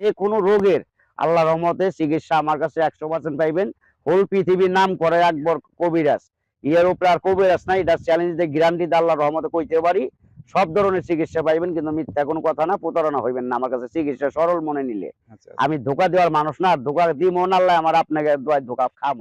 যে কোনো রোগের আল্লাহ রহমতে চিকিৎসা আমার কাছে একশো পার্সেন্ট পাইবেন। হোল পৃথিবীর নাম করে একবার কবিরাজ। ইয়ের উপরে আর কবিরাজ নাই এটা চ্যালেঞ্জ দিয়ে গ্যারান্টি আল্লাহ রহমতে কইতে পারি। সব ধরনের চিকিৎসা পাইবেন কিন্তু মিথ্যা কোনো কথা না প্রতারণা হইবেন না আমার কাছে। চিকিৎসা সরল মনে নিলে। আচ্ছা আমি ধোকা দেওয়ার মানুষ না ধোকা দিই মন আল্লাহ আমার আপনাকে ধোকা খাব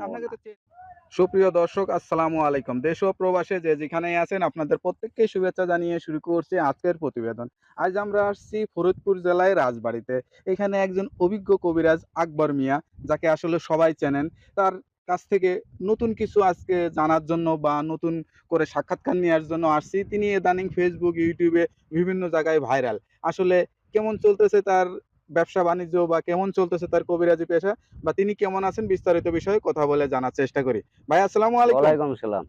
সুপ্রিয় দর্শক, আসসালামু আলাইকুম। দেশ ও প্রবাসে যে যেখানে আছেন, আপনাদের প্রত্যেককে শুভেচ্ছা জানিয়ে শুরু করছি আজকের প্রতিবেদন। আজ আমরা আসছি ফরিদপুর জেলায় রাজবাড়িতে। এখানে একজন অভিজ্ঞ কবিরাজ আকবর মিয়া, যাকে আসলে সবাই চেনেন। তার কাছ থেকে নতুন কিছু আজকে জানার জন্য বা নতুন করে সাক্ষাৎকার নেওয়ার জন্য আসছি। তিনি ইদানিং ফেসবুক ইউটিউবে বিভিন্ন জায়গায় ভাইরাল আসলে কেমন চলতেছে তার ব্যবসা বাণিজ্য বা কেমন চলতেছে তার কবিরাজি পেশা বা তিনি কেমন আছেন বিস্তারিত বিষয়ে কথা বলে জানার চেষ্টা করি। ভাই, আসসালামু আলাইকুম। ওয়ালাইকুম সালাম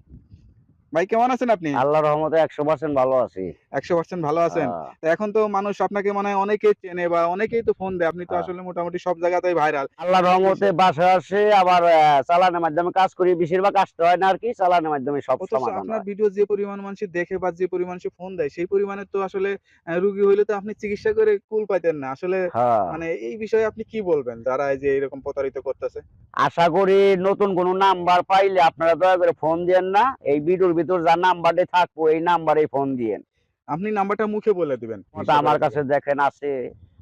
ভাই কেমন আছেন আপনি? আল্লাহ রহমতে একশো পার্সেন্ট ভালো আছি। একশো পার্সেন্ট ভালো আছেন? তো এখন তো মানুষ আপনাকে মনে হয় অনেকেই চেনে বা অনেকেই তো ফোন দেয়। আপনি তো হ্যাঁ। আসলে মোটামুটি সব জায়গাতেই ভাইরাল আল্লাহ রহমতে বাসা আসে আবার চালানের মাধ্যমে কাজ করি। বেশিরভাগ আসতে হয় না আর কি চালানের মাধ্যমে সব সমাধান আপনার ভিডিও যে পরিমাণ মানুষ দেখে বা যে পরিমাণ সে ফোন দেয় সেই পরিমাণে তো আসলে রুগী হইলে তো আপনি চিকিৎসা করে কুল পাইতেন না। আসলে হ্যাঁ। মানে এই বিষয়ে আপনি কি বলবেন যারা এই যে এরকম প্রতারিত করতেছে? আশা করি নতুন কোনো নাম্বার পাইলে আপনারা দয়া করে ফোন দিয়েন না। এই ভিডিওর ভিতর যা নাম্বারটি থাকব এই নাম্বারে ফোন দিয়েন। আপনি নাম্বারটা মুখে বলে দিবেন। আমার কাছে দেখেন আছে।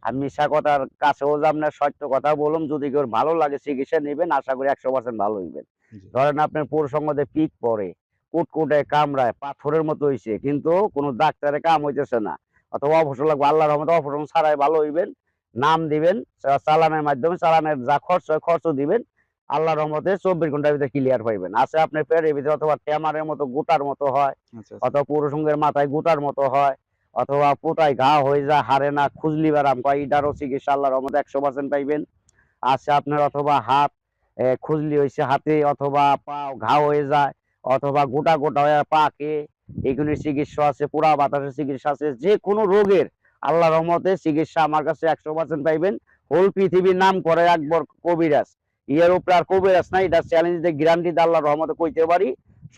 আমি মিশা কথার কাছেও যে আপনার সত্য কথা বলুন যদি কেউ ভালো লাগে চিকিৎসা নেবেন আশা করি একশো পার্সেন্ট ভালো হইবেন। ধরেন আপনার প্রসঙ্গতে পিক পড়ে কুটকুটে কামড়ায় পাথরের মতো হইছে কিন্তু কোনো ডাক্তারে কাম হইতেছে না। অথবা অবসর লাগবে আল্লাহর রহমতে অবসর ছাড়াই ভালো হইবেন নাম দিবেন চালানের মাধ্যমে চালানের যা খরচ হয় খরচ দিবেন আল্লাহর রহমতে চব্বিশ ঘণ্টার ভিতরে ক্লিয়ার পাইবেন। আছে আপনার পেটের ভিতরে অথবা ট্যামারের মতো গোটার মতো হয় আচ্ছা অথবা পুরুষঙ্গের মাথায় গোটার মতো হয় অথবা পোতায় ঘা হয়ে যায় হারে না খুজলি বারাম কয় এটারও চিকিৎসা আল্লাহ রহমতে একশো পার্সেন্ট পাইবেন। আছে আপনার অথবা হাত খুজলি হয়েছে হাতে অথবা পা ঘা হয়ে যায় অথবা গোটা গোটা হয়ে পাকে এগুলির চিকিৎসা আছে পুরা বাতাসের চিকিৎসা আছে যে কোনো রোগের আল্লাহ রহমতে চিকিৎসা আমার কাছে একশো পার্সেন্ট পাইবেন। হোল পৃথিবীর নাম করে একবার কবিরাজ। ইয়ের উপরে আর কবিরাজ নাই। এটা চ্যালেঞ্জ দিয়ে গ্যারান্টি আল্লাহ রহমতে কইতে পারি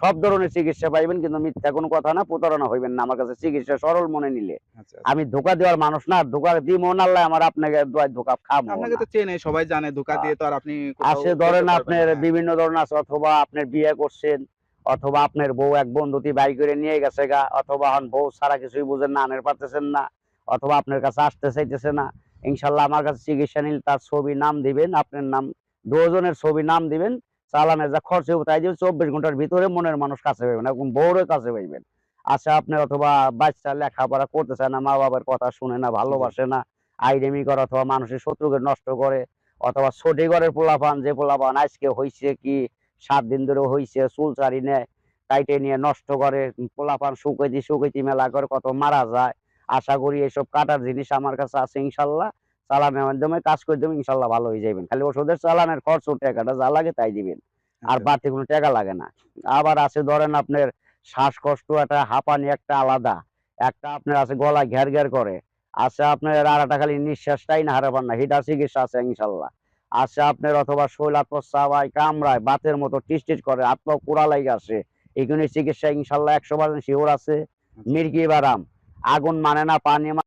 সব ধরনের চিকিৎসা পাইবেন কিন্তু মিথ্যা কোনো কথা না প্রতারণা হইবেন না। আমার কাছে চিকিৎসা সরল মনে নিলে। আচ্ছা আমি ধোকা দেওয়ার মানুষ না ধোকা দিই মন আল্লাহ আমার আপনাকে ধোকা খাব আপনাকে তো চেনে সবাই জানে ধোকা। দিয়ে তো আর আপনি যেতে ধরেন আপনার হ্যাঁ। বিভিন্ন ধরনের আছে অথবা আপনার বিয়ে করছেন অথবা আপনার বউ এক বন্ধুতি বাই করে নিয়ে গেছে গা অথবা হন বউ ছাড়া কিছুই বুঝেন না আনের পারতেছেন না অথবা আপনার কাছে আসতে চাইতেছে না। ইনশাল্লাহ আমার কাছে চিকিৎসা নিলে তার ছবি নাম দিবেন আপনার নাম দুজনের ছবি নাম দিবেন চালানের যা খরচ হবে তাই দিয়ে চব্বিশ ঘণ্টার ভিতরে মনের মানুষ কাছে পাইবেন এবং বউরের কাছে পাইবেন। আচ্ছা আপনার অথবা বাচ্চা লেখাপড়া করতে চায় না মা বাবার কথা শুনে না, ভালোবাসে না, আইডেমি করে অথবা মানুষের শত্রুকে নষ্ট করে, অথবা ছোটি ঘরের পোলাপান, যে পোলাপান আজকে হইছে কি, সাত দিন ধরে হইছে, চুল চারি নেয় টাইটে নিয়ে নষ্ট করে, পোলাপান শুকাইতি শুকাইতি মেলা করে কত মারা যায়। আশা করি এসব কাটার জিনিস আমার কাছে আছে ইনশাল্লাহ। চালানের মাধ্যমে কাজ করে দেবেন ইনশাল্লাহ ভালো হয়ে যাবেন খালি ওষুধের চালানের খরচ টাকাটা যা লাগে তাই দিবেন আর আচ্ছা। বাড়তি কোনো টাকা লাগে না। আবার আছে ধরেন আপনার শ্বাসকষ্ট একটা হাঁপানি একটা আলাদা একটা আপনার আছে গলা ঘের ঘের করে আছে আপনার আর একটা খালি নিঃশ্বাসটাই না হারাবার না হিটার চিকিৎসা আছে ইনশাল্লাহ। আছে আপনার অথবা শৈলাত কামড়ায় বাতের মতো টিস টিস করে আত্মা কুড়া লাগে আসে এইগুলির চিকিৎসা ইনশাল্লাহ একশো পার্সেন্ট শিওর আছে। মির্গি বারাম আগুন মানে না পানি মানে